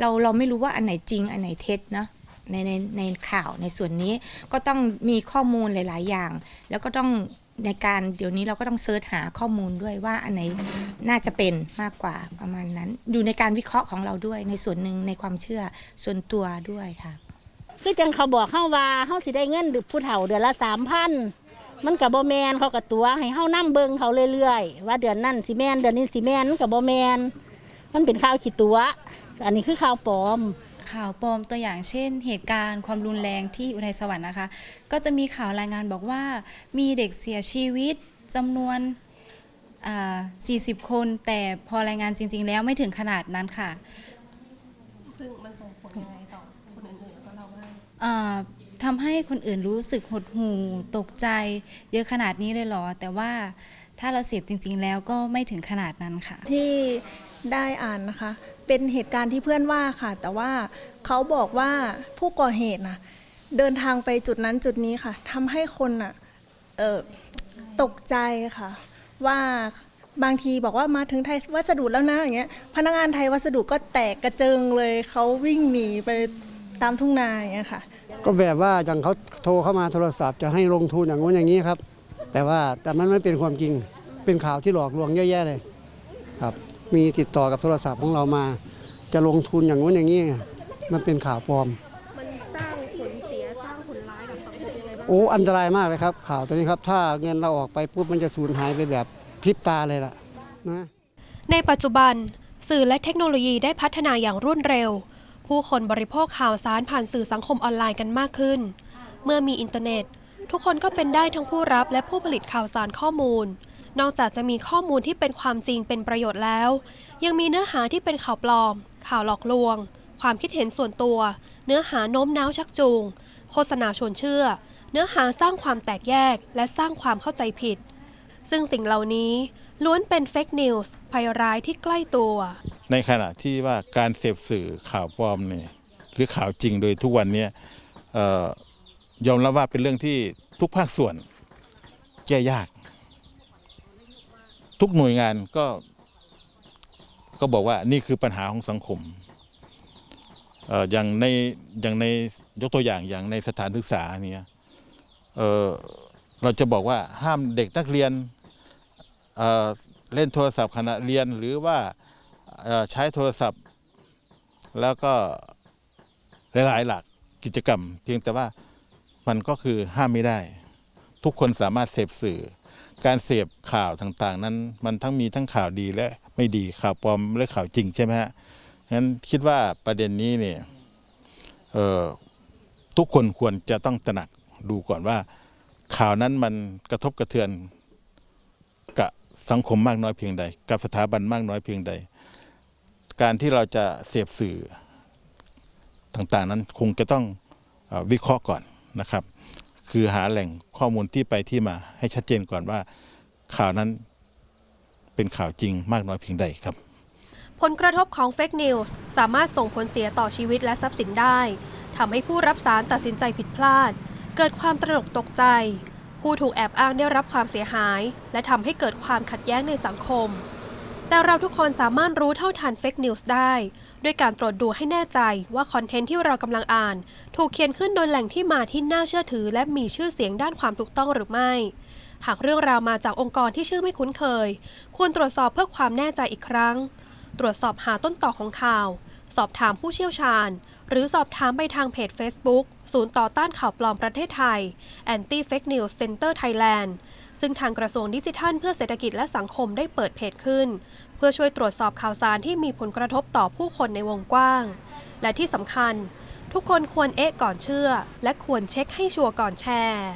เราเราไม่รู้ว่าอันไหนจริงอันไหนเท็จเนะในในในข่าวในส่วนนี้ก็ต้องมีข้อมูลหลาย ๆ อย่าง แล้วก็ต้องในการเดี๋ยวนี้เราก็ต้องเซิร์ชหาข้อมูลด้วยว่าอันไหนน่าจะเป็นมากกว่าประมาณนั้น อยู่ในการวิเคราะห์ของเราด้วยในส่วนหนึ่งในความเชื่อส่วนตัวด้วยค่ะคือจังเขาบอกเฮาว่าเฮาสิได้เงินหรือผู้เฒ่าเดือนละสามพันมันกับโบแมนเขากับตัวให้เฮานํเบิงเขาเรื่อยๆ ว่าเดือนนั้นสิแมนเดือนนี้สิแมนกับบแมน มันเป็นข่าวขี้ตัว อันนี้คือข่าวปลอม ข่าวปลอมตัวอย่างเช่น เหตุการณ์ความรุนแรงที่อุทัยสวรรค์นะคะ ก็จะมีข่าวรายงานบอกว่า มีเด็กเสียชีวิตจำนวนอ่า40 คน แต่พอรายงานจริง ๆ แล้วไม่ถึงขนาดนั้นค่ะ ซึ่งมันส่งผลยังไงต่อคนอื่นๆแล้วก็เราบ้างอ่าทำให้คนอื่นรู้สึกหดหู่ตกใจ เยอะขนาดนี้เลยเหรอ แต่ว่าถ้าเราเสพจริง ๆ แล้วก็ไม่ถึงขนาดนั้นค่ะ ที่ ได้อ่านนะคะ เป็นเหตุการณ์ที่เพื่อนว่าค่ะ แต่ว่าเขาบอกว่าผู้ก่อเหตุนะเดินทางไปจุดนั้นจุดนี้ค่ะทำให้คนอะเออตกใจค่ะ ว่าบางทีบอกว่ามาถึงไทยวัสดุแล้วนะอย่างเงี้ยพนักงานไทยวัสดุก็แตกกระเจิงเลยเขาวิ่งหนีไปตามทุ่งนาอย่างเงี้ยค่ะ ก็แบบว่าอย่างเขาโทรเข้ามาโทรศัพท์จะให้ลงทุนอย่างงู้นอย่างนี้ครับ แต่ว่าแต่มันไม่เป็นความจริงเป็นข่าวที่หลอกลวงเยอะแยะเลยครับ มีติดต่อกับโทรศัพท์ของเรามา จะลงทุนอย่างงู้นอย่างนี้มันเป็นข่าวปลอม มันสร้างผลเสียสร้างผลร้ายกับสังคมยังไงบ้างโอ้อันตรายมากเลยครับ ข่าวตัวนี้ครับ ถ้าเงินเราออกไปปุ๊บมันจะสูญหายไปแบบพริบตาเลยล่ะนะในปัจจุบัน สื่อและเทคโนโลยีได้พัฒนาอย่างรวดเร็ว ผู้คนบริโภคข่าวสารผ่านสื่อสังคมออนไลน์กันมากขึ้น เมื่อมีอินเทอร์เน็ต ทุกคนก็เป็นได้ทั้งผู้รับและผู้ผลิตข่าวสารข้อมูล นอกจากจะมีข้อมูลที่เป็นความจริงเป็นประโยชน์แล้ว ยังมีเนื้อหาที่เป็นข่าวปลอม ข่าวหลอกลวง ความคิดเห็นส่วนตัว เนื้อหาโน้มน้าวชักจูง โฆษณาชวนเชื่อ เนื้อหาสร้างความแตกแยก และสร้างความเข้าใจผิด ซึ่งสิ่งเหล่านี้ล้วนเป็นเฟกนิวส์ภัยร้ายที่ใกล้ตัว ในขณะที่ว่าการเสพสื่อข่าวปลอมเนี่ยหรือข่าวจริงโดยทุกวันนี้ออยอมรับว่าเป็นเรื่องที่ทุกภาคส่วนแก้ยาก ทุกหน่วยงานก็ ก็บอกว่านี่คือปัญหาของสังคมอย่างในอย่างในยกตัวอย่างอย่างในสถานศึกษาเนี่ยเเราจะบอกว่าห้ามเด็กนักเรียนเเล่นโทรศัพท์ขณะเรียนหรือว่าใช้โทรศัพท์ แล้วก็หลาย ๆ หลักกิจกรรม เพียงแต่ว่ามันก็คือห้ามไม่ได้ ทุกคนสามารถเสพสื่อ การเสพข่าวต่างๆ นั้น มันทั้งมีทั้งข่าวดีและไม่ดีข่าวปลอมและข่าวจริงใช่ไหมฮะงั้นคิดว่าประเด็นนี้เนี่ยทุกคนควรจะต้องตระหนักดูก่อนว่า ข่าวนั้นมันกระทบกระเทือนกับสังคมมากน้อยเพียงใด กับสถาบันมากน้อยเพียงใด การที่เราจะเสพสื่อต่างๆนั้นคงจะต้องอวิเคราะห์ก่อนนะครับ คือหาแหล่งข้อมูลที่ไปที่มาให้ชัดเจนก่อนว่าข่าวนั้นเป็นข่าวจริงมากน้อยเพียงใดครับ ผลกระทบของเฟกนิวส์สามารถส่งผลเสียต่อชีวิตและทรัพย์สินได้ทำให้ผู้รับสารตัดสินใจผิดพลาด เกิดความตระหนกตกใจ ผู้ถูกแอบอ้างได้รับความเสียหาย และทำให้เกิดความขัดแย้งในสังคม แต่เราทุกคนสามารถรู้เท่าทันเฟกนิวส์ได้ ด้วยการตรวจดูให้แน่ใจว่าคอนเทนต์ที่เรากำลังอ่าน ถูกเขียนขึ้นโดยแหล่งที่มาที่น่าเชื่อถือ และมีชื่อเสียงด้านความถูกต้องหรือไม่ หากเรื่องราวมาจากองค์กรที่ชื่อไม่คุ้นเคย ควรตรวจสอบเพื่อความแน่ใจอีกครั้ง ตรวจสอบหาต้นต่อของข่าว สอบถามผู้เชี่ยวชาญ หรือสอบถามไปทางเพจ Facebook ศูนย์ต่อต้านข่าวปลอมประเทศไทย Anti Fake News Center Thailand ซึ่งทางกระทรวงดิจิทัลเพื่อเศรษฐกิจและสังคมได้เปิดเพจขึ้น เพื่อช่วยตรวจสอบข่าวสารที่มีผลกระทบต่อผู้คนในวงกว้าง และที่สำคัญ ทุกคนควรเอ๊ะก่อนเชื่อ และควรเช็คให้ชัวร์ก่อนแชร์